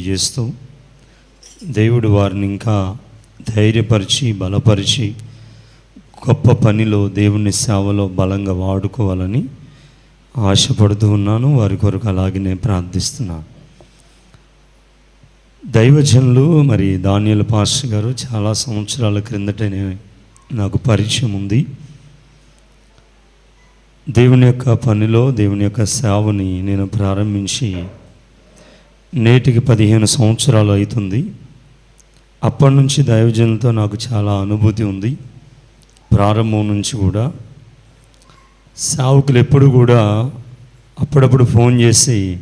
తెలియజేస్తూ దేవుడు వారిని ఇంకా ధైర్యపరిచి బలపరిచి గొప్ప పనిలో దేవుని సేవలో బలంగా వాడుకోవాలని ఆశపడుతూ ఉన్నాను. వారి కొరకు అలాగే నేను ప్రార్థిస్తున్నాను. దైవజనులు మరి దానియల పాస్టర్ గారు చాలా సంవత్సరాల క్రిందటనే నాకు పరిచయం ఉంది. దేవుని యొక్క పనిలో దేవుని యొక్క సేవని నేను ప్రారంభించి నేటికి పదిహేను సంవత్సరాలు అవుతుంది. అప్పటి నుంచి దైవజనులతో నాకు చాలా అనుభూతి ఉంది. ప్రారంభం నుంచి కూడా. సావుకులు ఎప్పుడు కూడా అప్పుడప్పుడు ఫోన్ చేసి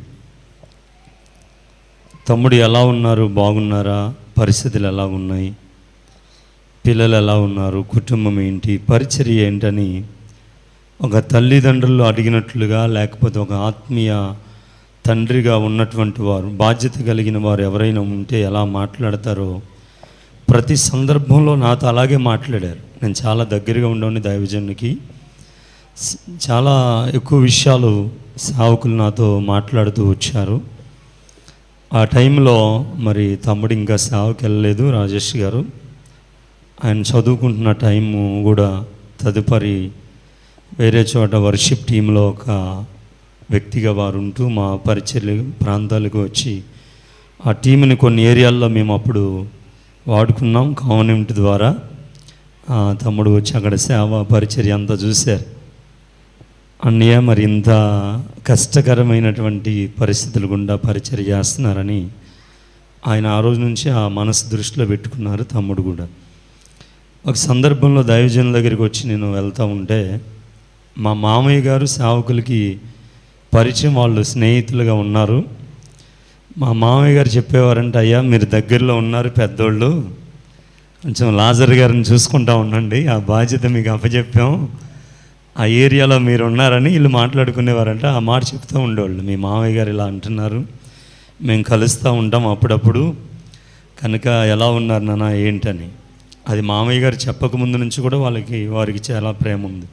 తమ్ముడు ఎలా ఉన్నారు? బాగున్నారా? పరిస్థితులు ఎలా ఉన్నాయి? పిల్లలు ఎలా ఉన్నారు? కుటుంబం ఏంటి? పరిచర్య ఏంటని ఒక తల్లిదండ్రులు అడిగినట్లుగా లేకపోతే ఒక ఆత్మీయ తండ్రిగా ఉన్నటువంటి వారు బాధ్యత కలిగిన వారు ఎవరైనా ఉంటే ఎలా మాట్లాడతారో ప్రతి సందర్భంలో నాతో అలాగే మాట్లాడారు. నేను చాలా దగ్గరగా ఉండవని దైవజనునికి. చాలా ఎక్కువ విషయాలు సావకులు నాతో మాట్లాడుతూ వచ్చారు. ఆ టైంలో మరి తమ్ముడు ఇంకా సేవకి వెళ్ళలేదు రాజేష్ గారు. ఆయన చదువుకుంటున్న టైము కూడా తదుపరి వేరే చోట వర్షిప్ టీంలో ఒక వ్యక్తిగా వారు ఉంటూ మా పరిచర్య ప్రాంతాలకు వచ్చి ఆ టీంని కొన్ని ఏరియాల్లో మేము అప్పుడు వాడుకున్నాం. కామనింటి ద్వారా తమ్ముడు వచ్చి అక్కడ సేవ పరిచర్య అంతా చూశారు. అన్నయ్య మరి ఇంత కష్టకరమైనటువంటి పరిస్థితులు గుండా పరిచర్య చేస్తున్నారని ఆయన ఆ రోజు నుంచి ఆ మనసు దృష్టిలో పెట్టుకున్నారు తమ్ముడు కూడా. ఒక సందర్భంలో దైవజనుల దగ్గరికి వచ్చి నేను వెళ్తూ ఉంటే మా మామయ్య గారు సేవకులకి పరిచయం వాళ్ళు స్నేహితులుగా ఉన్నారు. మా మామయ్య గారు చెప్పేవారంటే అయ్యా మీరు దగ్గరలో ఉన్నారు పెద్దోళ్ళు. కొంచెం లాజర్ గారిని చూసుకుంటా ఉండండి. ఆ బాధ్యత మీకు అప్పచెప్పాం. ఆ ఏరియాలో మీరు ఉన్నారని వీళ్ళు మాట్లాడుకునేవారంట. ఆ మాట చెప్తూ ఉండేవాళ్ళు. మీ మామయ్య గారు ఇలా అంటున్నారు. మేము కలుస్తూ ఉంటాం అప్పుడప్పుడు. కనుక ఎలా ఉన్నారు నాన్న ఏంటని? అది మామయ్య గారు చెప్పకముందు నుంచి కూడా వాళ్ళకి వారికి చాలా ప్రేమ ఉంది.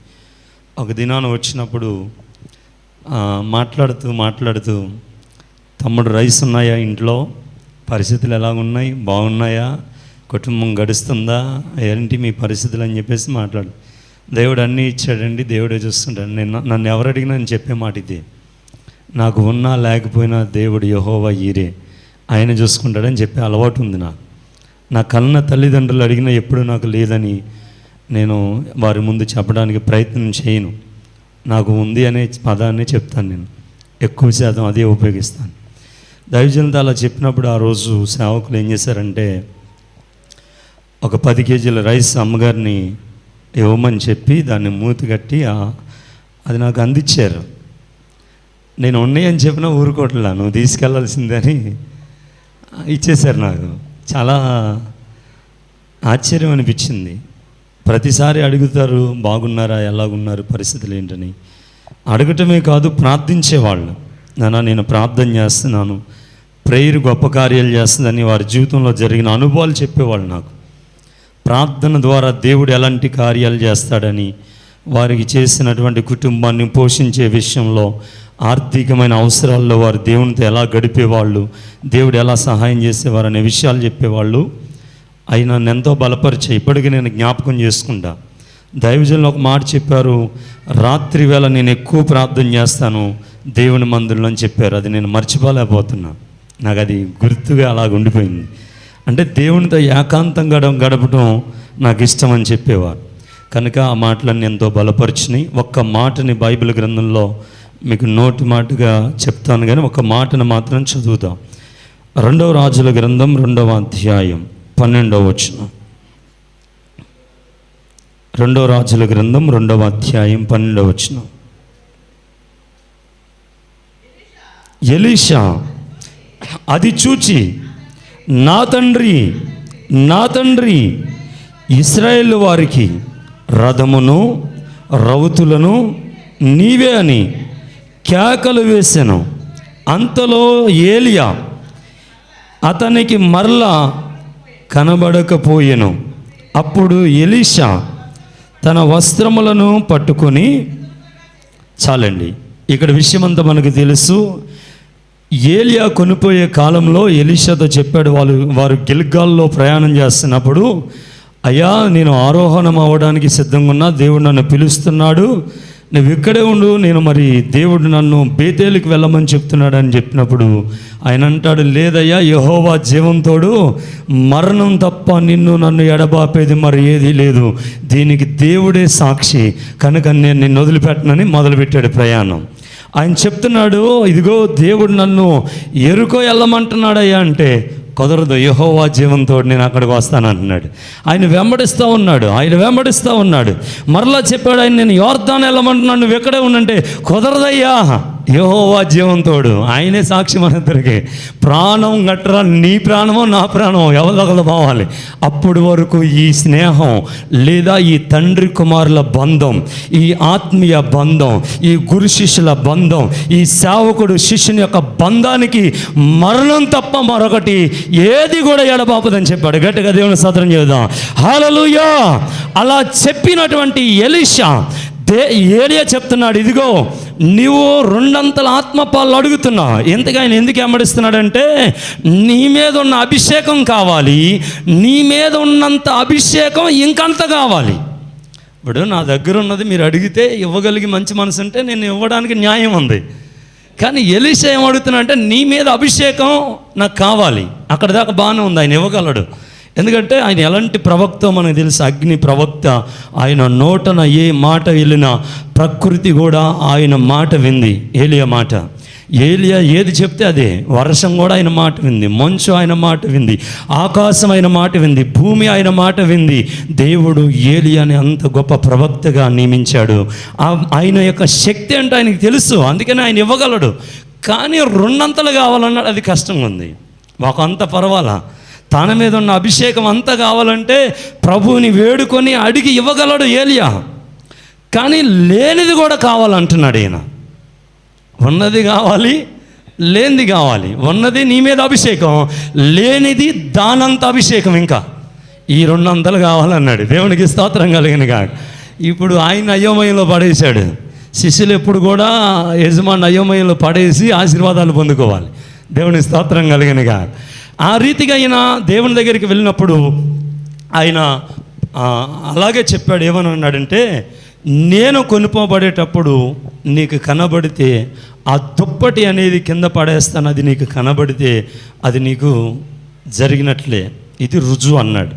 ఒక దినాన వచ్చినప్పుడు మాట్లాడుతూ మాట్లాడుతూ తమ్ముడు రైస్ ఉన్నాయా ఇంట్లో? పరిస్థితులు ఎలా ఉన్నాయి బాగున్నాయా? కుటుంబం గడుస్తుందా? ఏంటి మీ పరిస్థితులు? అని చెప్పేసి మాట్లాడు. దేవుడు అన్నీ ఇచ్చాడండి దేవుడే చూస్తుంటాడు. నేను నన్ను ఎవరు అడిగినా నేను చెప్పే మాట ఇది. నాకు ఉన్నా లేకపోయినా దేవుడు యహోవా ఈరే. ఆయన చూసుకుంటాడని చెప్పే అలవాటు ఉంది నాకు. నా కన్న తల్లిదండ్రులు అడిగినా ఎప్పుడు నాకు లేదని నేను వారి ముందు చెప్పడానికి ప్రయత్నం చేయను. నాకు ఉంది అనే పదాన్ని చెప్తాను నేను. ఎక్కువ శాతం అదే ఉపయోగిస్తాను. దైవజనత అలా చెప్పినప్పుడు ఆ రోజు సేవకులు ఏం చేశారంటే ఒక పది కేజీల రైస్ అమ్మగారిని ఇవ్వమని చెప్పి దాన్ని మూతి కట్టి అది నాకు అందించారు నేను ఉన్నాయని చెప్పినా ఊరుకోవట్లా నువ్వు తీసుకెళ్ళాల్సిందని ఇచ్చేశారు నాకు. చాలా ఆశ్చర్యం అనిపించింది. ప్రతిసారి అడుగుతారు బాగున్నారా? ఎలాగున్నారు? పరిస్థితులు ఏంటని? అడగటమే కాదు ప్రార్థించేవాళ్ళు. నానా నేను ప్రార్థన చేస్తున్నాను. ప్రేయర్ గొప్ప కార్యాలు చేస్తుందని వారి జీవితంలో జరిగిన అనుభవాలు చెప్పేవాళ్ళు నాకు. ప్రార్థన ద్వారా దేవుడు ఎలాంటి కార్యాలు చేస్తాడని వారికి చేసినటువంటి కుటుంబాన్ని పోషించే విషయంలో ఆర్థికమైన అవసరాల్లో వారు దేవునితో ఎలా గడిపేవాళ్ళు దేవుడు ఎలా సహాయం చేసేవారు అనే విషయాలు చెప్పేవాళ్ళు అవి నన్ను ఎంతో బలపరిచాయి ఇప్పటికీ నేను జ్ఞాపకం చేసుకుంటా. దైవజనులు ఒక మాట చెప్పారు రాత్రి వేళ నేను ఎక్కువ ప్రార్థన చేస్తాను దేవుని మందిరంలో అని చెప్పారు. అది నేను మర్చిపోలేకపోతున్నా. నాకు అది గుర్తుగా అలాగ ఉండిపోయింది. అంటే దేవునితో ఏకాంతం గడ గడపడం నాకు ఇష్టం అని చెప్పేవారు. కనుక ఆ మాటలన్నీ ఎంతో బలపరిచినాయి. ఒక్క మాటని బైబిల్ గ్రంథంలో మీకు నోటి మాటగా చెప్తాను కానీ ఒక మాటను మాత్రం చదువుతాం రెండవ రాజుల గ్రంథం రెండవ అధ్యాయం. పన్నెండవ వచనం. రెండవ రాజుల గ్రంథం రెండవ అధ్యాయం పన్నెండవ వచనం. ఎలీషా అది చూచి నా తండ్రి నా తండ్రి ఇస్రాయేల్ వారికి రథమును రౌతులను నీవే అని కేకలు వేశాను అంతలో ఏలియా అతనికి మరలా కనబడకపోయెను. అప్పుడు ఎలీషా తన వస్త్రములను పట్టుకొని చాలండి. ఇక్కడ విషయమంతా మనకు తెలుసు. ఏలియా కొనిపోయే కాలంలో ఎలీషాతో చెప్పాడు వాళ్ళు వారు గిల్గాల్లో ప్రయాణం చేస్తున్నప్పుడు అయ్యా నేను ఆరోహణం అవ్వడానికి సిద్ధంగా ఉన్నా దేవుడు నన్ను పిలుస్తున్నాడు. నువ్వు ఇక్కడే ఉండు నేను మరి దేవుడు నన్ను బేతేలికి వెళ్ళమని చెప్తున్నాడు అని చెప్పినప్పుడు ఆయన అంటాడు లేదయ్యా యహోవా జీవంతోడు మరణం తప్ప నిన్ను నన్ను ఎడబాపేది మరి ఏదీ లేదు. దీనికి దేవుడే సాక్షి. కనుక నేను నిన్ను వదిలిపెట్టనని మొదలుపెట్టాడు ప్రయాణం. ఆయన చెప్తున్నాడు ఇదిగో దేవుడు నన్ను ఎరుకో వెళ్ళమంటున్నాడయ్యా అంటే కుదరదు యహోవా జీవంతో నేను అక్కడికి వస్తాను అంటున్నాడు. ఆయన వెంబడిస్తూ ఉన్నాడు ఆయన వెంబడిస్తూ ఉన్నాడు. మరలా చెప్పాడు ఆయన నేను యోర్దాన్ వెళ్ళమంటున్నాను నువ్వు ఎక్కడే ఉండంటే కుదరదయ్యా. యహోవా జీవంతోడు. ఆయనే సాక్షి మనందరికీ. ప్రాణం గట్రా నీ ప్రాణమో నా ప్రాణమో ఎవరిదొకరు పోవాలి. అప్పటి వరకు ఈ స్నేహం లేదా ఈ తండ్రి కుమారుల బంధం ఈ ఆత్మీయ బంధం ఈ గురు శిష్యుల బంధం ఈ సేవకుడు శిష్యుని యొక్క బంధానికి మరణం తప్ప మరొకటి ఏది కూడా ఎడబాపదని చెప్పాడు. గట్టిగా దేవుని సత్రం చేద్దాం. హలలుయా అలా చెప్పినటువంటి ఎలిషా దే ఏలియా చెప్తున్నాడు ఇదిగో నీవు రెండంతల ఆత్మపాలు అడుగుతున్నావు ఎందుకు ఆయన ఎందుకు వెంబడిస్తున్నాడంటే నీ మీద ఉన్న అభిషేకం కావాలి నీ మీద ఉన్నంత అభిషేకం ఇంకంత కావాలి. ఇప్పుడు నా దగ్గర ఉన్నది మీరు అడిగితే ఇవ్వగలిగి మంచి మనసు అంటే నేను ఇవ్వడానికి న్యాయం ఉంది. కానీ ఎలిషా ఏం అంటే నీ మీద అభిషేకం నాకు కావాలి అక్కడ దాకా బాగానే ఉంది ఆయన ఇవ్వగలడు. ఎందుకంటే ఆయన ఎలాంటి ప్రవక్త మనకు తెలుసు? అగ్ని ప్రవక్త. ఆయన నోటన ఏ మాట వెళ్ళినా ప్రకృతి కూడా ఆయన మాట వింది. ఏలియా మాట. ఏలియా ఏది చెప్తే అదే. వర్షం కూడా ఆయన మాట వింది. మంచు ఆయన మాట వింది. ఆకాశం ఆయన మాట వింది. భూమి ఆయన మాట వింది. దేవుడు ఏలియాని అంత గొప్ప ప్రవక్తగా నియమించాడు. ఆ- ఆయన యొక్క శక్తి అంటే ఆయనకి తెలుసు. అందుకని ఆయన ఇవ్వగలడు. కానీ రెండంతలు కావాలన్నాడు. అది కష్టంగా ఉంది ఒక అంత పర్వాలా? తన మీద ఉన్న అభిషేకం అంతా కావాలంటే ప్రభువుని వేడుకొని అడిగి ఇవ్వగలడు ఏలియా. కానీ లేనిది కూడా కావాలంటున్నాడు ఈయన. ఉన్నది కావాలి లేనిది కావాలి. ఉన్నది నీ మీద అభిషేకం లేనిది దానంత అభిషేకం ఇంకా. ఈ రెండంతలు కావాలన్నాడు. దేవునికి స్తోత్రం కలిగిన కాక ఇప్పుడు ఆయన అయోమయంలో పడేశాడు. శిష్యులు ఎప్పుడు కూడా యజమాని అయోమయంలో పడేసి ఆశీర్వాదాలు పొందుకోవాలి. దేవుని స్తోత్రం కలిగిన కాక ఆ రీతిగా ఆయన దేవుని దగ్గరికి వెళ్ళినప్పుడు ఆయన అలాగే చెప్పాడు ఏమని అన్నాడంటే నేను కొనుకోబడేటప్పుడు నీకు కనబడితే ఆ దుప్పటి అనేది కింద పడేస్తాను అది నీకు కనబడితే అది నీకు జరిగినట్లే ఇది రుజువు అన్నాడు.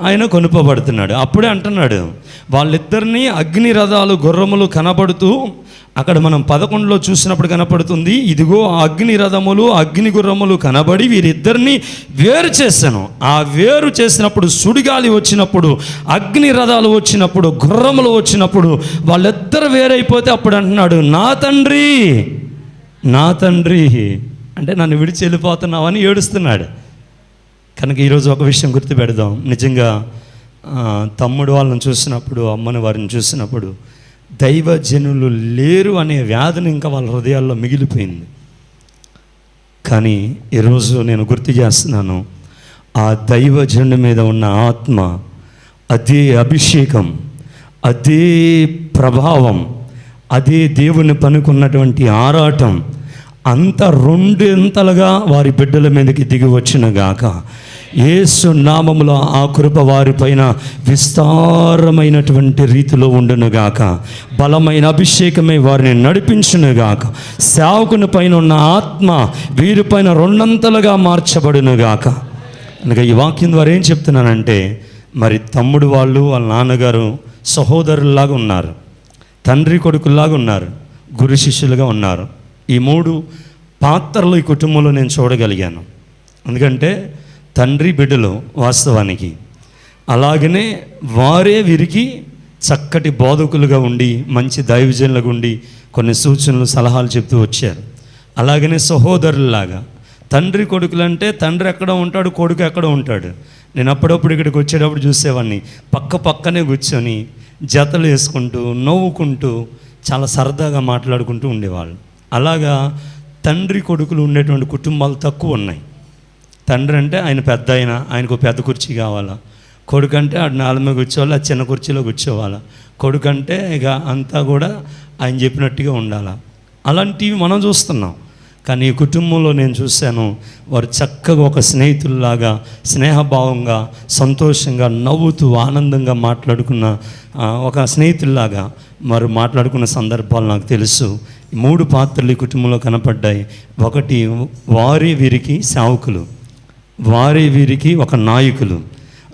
ఆయన కొనుపబడుతున్నాడు. అప్పుడే అంటున్నాడు వాళ్ళిద్దరినీ అగ్ని రథాలు గుర్రములు కనబడుతూ అక్కడ మనం పదకొండులో చూసినప్పుడు కనపడుతుంది ఇదిగో అగ్ని రథములు అగ్ని గుర్రములు కనబడి వీరిద్దరిని వేరు చేశాను. ఆ వేరు చేసినప్పుడు సుడిగాలి వచ్చినప్పుడు అగ్ని రథాలు వచ్చినప్పుడు గుర్రములు వచ్చినప్పుడు వాళ్ళిద్దరు వేరైపోతే అప్పుడు అంటున్నాడు నా తండ్రి నా తండ్రి అంటే నన్ను విడిచి వెళ్ళిపోతున్నావని ఏడుస్తున్నాడు. కనుక ఈరోజు ఒక విషయం గుర్తుపెడదాం. నిజంగా తమ్ముడు వాళ్ళని చూసినప్పుడు అమ్మని వారిని చూసినప్పుడు దైవజనులు లేరు అనే వ్యాధిని ఇంకా వాళ్ళ హృదయాల్లో మిగిలిపోయింది. కానీ ఈరోజు నేను గుర్తు చేస్తున్నాను. ఆ దైవజనుడి మీద ఉన్న ఆత్మ అదే అభిషేకం అదే ప్రభావం అదే దేవుని పనుకున్నటువంటి ఆరాటం అంత రెండింతలుగా వారి బిడ్డల మీదకి దిగి వచ్చిన గాక ఏసు నామములో ఆ కృప వారిపైన విస్తారమైనటువంటి రీతిలో ఉండునుగాక బలమైన అభిషేకమే వారిని నడిపించునుగాక సేవకుని పైన ఉన్న ఆత్మ వీరిపైన రెండంతలుగా మార్చబడునుగాక అనగా ఈ వాక్యం ద్వారా ఏం చెప్తున్నానంటే మరి తమ్ముడు వాళ్ళు వాళ్ళ నాన్నగారు సహోదరుల్లాగా ఉన్నారు. తండ్రి కొడుకుల్లాగా ఉన్నారు. గురు శిష్యులుగా ఉన్నారు. ఈ మూడు పాత్రలు ఈ కుటుంబంలో నేను చూడగలిగాను. ఎందుకంటే తండ్రి బిడ్డలు వాస్తవానికి. అలాగనే వారే వీరికి చక్కటి బోధకులుగా ఉండి మంచి దైవజనులుగా ఉండి కొన్ని సూచనలు సలహాలు చెప్తూ వచ్చారు. అలాగనే సహోదరుల్లాగా. తండ్రి కొడుకులంటే తండ్రి ఎక్కడ ఉంటాడు కొడుకు ఎక్కడ ఉంటాడు? నేను అప్పుడప్పుడు ఇక్కడికి వచ్చేటప్పుడు చూసేవాడిని. పక్క పక్కనే కూర్చొని జతలు వేసుకుంటూ నవ్వుకుంటూ చాలా సరదాగా మాట్లాడుకుంటూ ఉండేవాళ్ళు. అలాగా తండ్రి కొడుకులు ఉండేటువంటి కుటుంబాలు తక్కువ ఉన్నాయి. తండ్రి అంటే ఆయన పెద్ద ఆయన ఆయనకు పెద్ద కుర్చీ కావాలా? కొడుకు అంటే ఆడు నాలుగు మీద కూర్చోవాలా? చిన్న కుర్చీలో కూర్చోవాలా? కొడుకు అంటే ఇక అంతా కూడా ఆయన చెప్పినట్టుగా ఉండాలా? అలాంటివి మనం చూస్తున్నాం. కానీ ఈ కుటుంబంలో నేను చూశాను వారు చక్కగా ఒక స్నేహితుల్లాగా స్నేహభావంగా సంతోషంగా నవ్వుతూ ఆనందంగా మాట్లాడుకున్న ఒక స్నేహితుల్లాగా మరి మాట్లాడుకున్న సందర్భాలు నాకు తెలుసు. మూడు పాత్రలు ఈ కుటుంబంలో కనపడ్డాయి. ఒకటి వారి వీరికి సేవకులు. వారి వీరికి ఒక నాయకులు.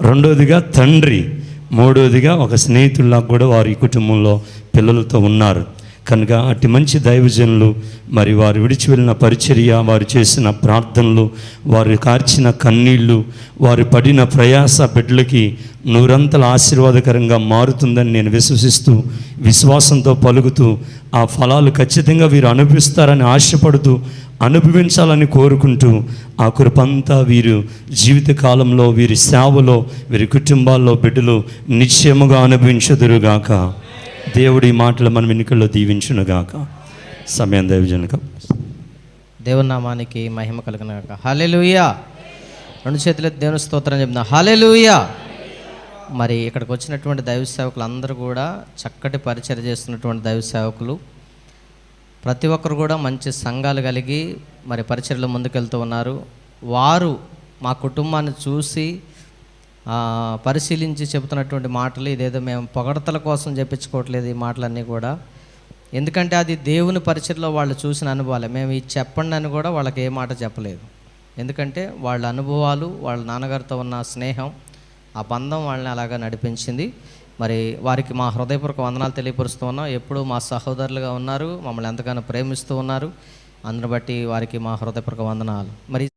రెండోదిగా తండ్రి. మూడోదిగా ఒక స్నేహితుల్లా కూడా వారి కుటుంబంలో పిల్లలతో ఉన్నారు. కనుక అట్టి మంచి దైవజనులు మరి వారు విడిచి వెళ్ళిన పరిచర్య వారు చేసిన ప్రార్థనలు వారు కార్చిన కన్నీళ్ళు వారు పడిన ప్రయాస బిడ్డలకి నూరంతల ఆశీర్వాదకరంగా మారుతుందని నేను విశ్వసిస్తూ విశ్వాసంతో పలుకుతూ ఆ ఫలాలు ఖచ్చితంగా వీరు అనుభవిస్తారని ఆశపడుతూ అనుభవించాలని కోరుకుంటూ ఆ కృపంతా వీరు జీవితకాలంలో వీరి సేవలో వీరి కుటుంబాల్లో బిడ్డలు నిశ్చయముగా అనుభవించదురుగాక. దేవుడి మాటలు మనం వెనుకల్లో దీవించునుగాక. సమయం దైవజనక దేవునామానికి మహిమ కలుగునగాక. హలెలుయా రెండు చేతులు దేవుని స్తోత్రం చెప్తున్నా. హలెలుయా మరి ఇక్కడికి వచ్చినటువంటి దైవ సేవకులు అందరూ కూడా చక్కటి పరిచయం చేస్తున్నటువంటి దైవ సేవకులు. ప్రతి ఒక్కరు కూడా మంచి సంఘాలు కలిగి మరి పరిచయలో ముందుకెళ్తూ ఉన్నారు. వారు మా కుటుంబాన్ని చూసి పరిశీలించి చెబుతున్నటువంటి మాటలు ఇదేదో మేము పొగడతల కోసం చెప్పించుకోవట్లేదు ఈ మాటలన్నీ కూడా. ఎందుకంటే అది దేవుని పరిచయలో వాళ్ళు చూసిన అనుభవాలే. మేము ఇది చెప్పండి అని కూడా వాళ్ళకి ఏ మాట చెప్పలేదు. ఎందుకంటే వాళ్ళ అనుభవాలు వాళ్ళ నాన్నగారితో ఉన్న స్నేహం ఆ బంధం వాళ్ళని అలాగా నడిపించింది. మరి వారికి మా హృదయపూర్వక వందనాలు తెలియపరుస్తూ ఉన్నాం. ఎప్పుడూ మా సహోదరులుగా ఉన్నారు మమ్మల్ని ఎంతగానో ప్రేమిస్తూ ఉన్నారు. అందును బట్టి వారికి మా హృదయపూర్వక వందనాలు. మరి